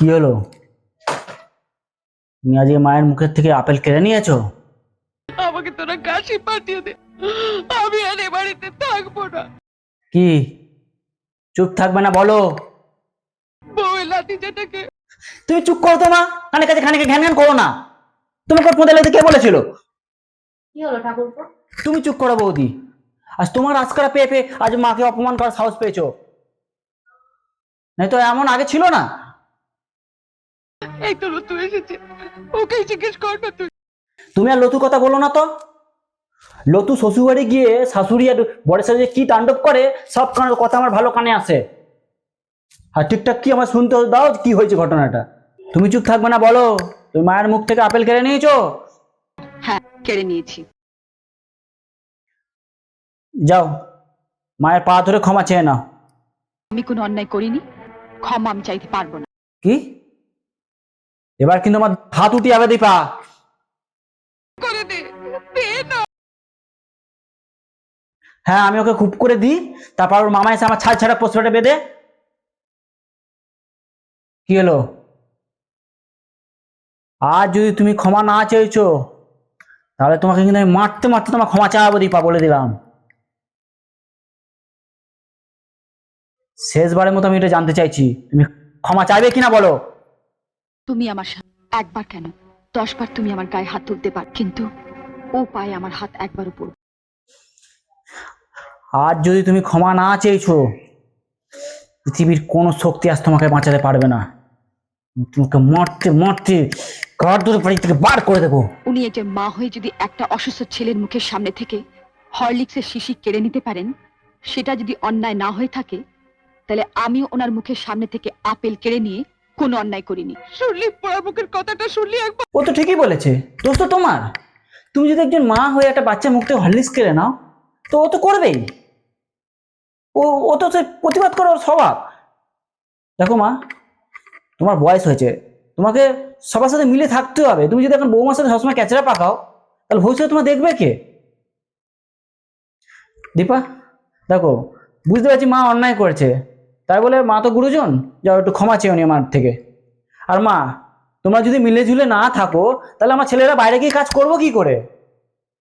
কি হলো? তুমি আজকে মায়ের মুখের থেকে আপেল কেড়ে নিয়েছো? আমাকে তোরা কাশি পাঠিয়ে দে। আমি আর এ বাড়িতে থাকব না। কি? চুপ থাকবে না বলো। বউয়ের লাঠি যেটাকে তুমি চুপ করো তো মা। কানে কাছে খানিকে ঘ্যান ঘ্যান করো না। তোমাকে পোঁদে লাগতে কে বলেছিল? কি হলো ঠাকুরপো? তুমি চুপ করো বৌদি। আজ তোমার আজকারা পেয়ে পেয়ে আজ মাকে অপমান করার সাহস পেয়েছ। নাই তো এমন আগে ছিল না? এই তো ঋতু এসেছে। ওকেই জিজ্ঞেস কর না তুই। তুমি আর লতু কথা বলো না তো। লতু শ্বশুরবাড়ি গিয়ে শাশুড়ি আর বরের সাথে যে কি তাণ্ডব করে সব কানের কথা আমার ভালো কানে আসে আর ঠিকঠাক কি আমার শুনতে দাও কি হয়েছে ঘটনাটা। তুমি চুপ থাকবে না বলো। তুমি মায়ের মুখ থেকে আপেল কেড়ে নিয়েছো? হ্যাঁ কেড়ে নিয়েছি। যাও। মায়ের পা ধরে ক্ষমা চেয়ে নাও। আমি কোনো অন্যায় করিনি। ক্ষমা আমি চাইতে পারব না। কি? এবার কিন্তু আমার হাত উঠি যাবে দীপা। হ্যাঁ আমি ওকে খুব করে দিই। তারপর ওর মামা এসে আমার ছাড় ছাড়া পোস্টারটা বেঁধে। কি হলো? আর যদি তুমি ক্ষমা না চেয়েছো তাহলে তোমাকে কিন্তু আমি মারতে মারতে তোমার ক্ষমা চাওয়াবো দীপা বলে দিলাম। শেষবারের মতো আমি এটা জানতে চাইছি। তুমি ক্ষমা চাইবে কিনা বলো? তুমি আমার একবার কেন? দশবার তুমি আমার গায়ে হাত তুলতে পার কিন্তু ও পায়ে আমার হাত একবারও পড়বে আজ যদি তুমি ক্ষমা না চেয়েছো পৃথিবীর কোনো শক্তি আজ তোমাকে বাঁচাতে পারবে না। তোমাকে মারতে মারতে ঘর দূরে বাড়ি থেকে বার করে দেবো। উনি একজন মা হয়ে যদি একটা অসুস্থ ছেলের মুখের সামনে থেকে হরলিক্সের শিশি কেড়ে নিতে পারেন সেটা যদি অন্যায় না হয়ে থাকে তাহলে আমিও ওনার মুখের সামনে থেকে আপেল কেড়ে নিয়ে কোনো অন্যায় করিনি। শুনলি পোড়া মুখের কথাটা শুনলি একবার? ও তো ঠিকই বলেছে। দোষ তো তোমার। তুমি যদি একজন মা হয়ে একটা বাচ্চা মুখ থেকে হরলিক্স কেড়ে নাও তো ও তো করবেই। ও ও তো সে প্রতিবাদ করার স্বভাব। দেখো মা তোমার বয়স হয়েছে। তোমাকে সবার সাথে মিলে থাকতে হবে। তুমি যদি এখন বৌমার সাথে সবসময় ক্যাচরা পাকাও তাহলে ভবিষ্যতে তোমার দেখবে কে? দীপা দেখো বুঝতে পারছি মা অন্যায় করেছে। তাই বলে, মা তো গুরুজন, যাও একটু ক্ষমা চেয়ে নি আমার থেকে। আর মা, তোমরা যদি মিলে ঝুলে না থাকো, তাহলে আমার ছেলেরা বাইরে গিয়ে কাজ করব কি করে?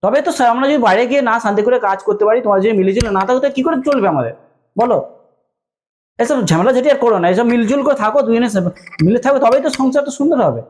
তবে তো আমরা যদি বাইরে গিয়ে না শান্তি করে কাজ করতে পারি তোমার যদি মিলে ঝুলে না থাকো, তাহলে কি করে চলবে আমাদের? বলো। এসব ঝামেলা ঝাটি আর করো না, এসব মিলজুল করে থাকো, দুজনে মিলে থাকো, তবেই তো সংসার তো সুন্দর হবে।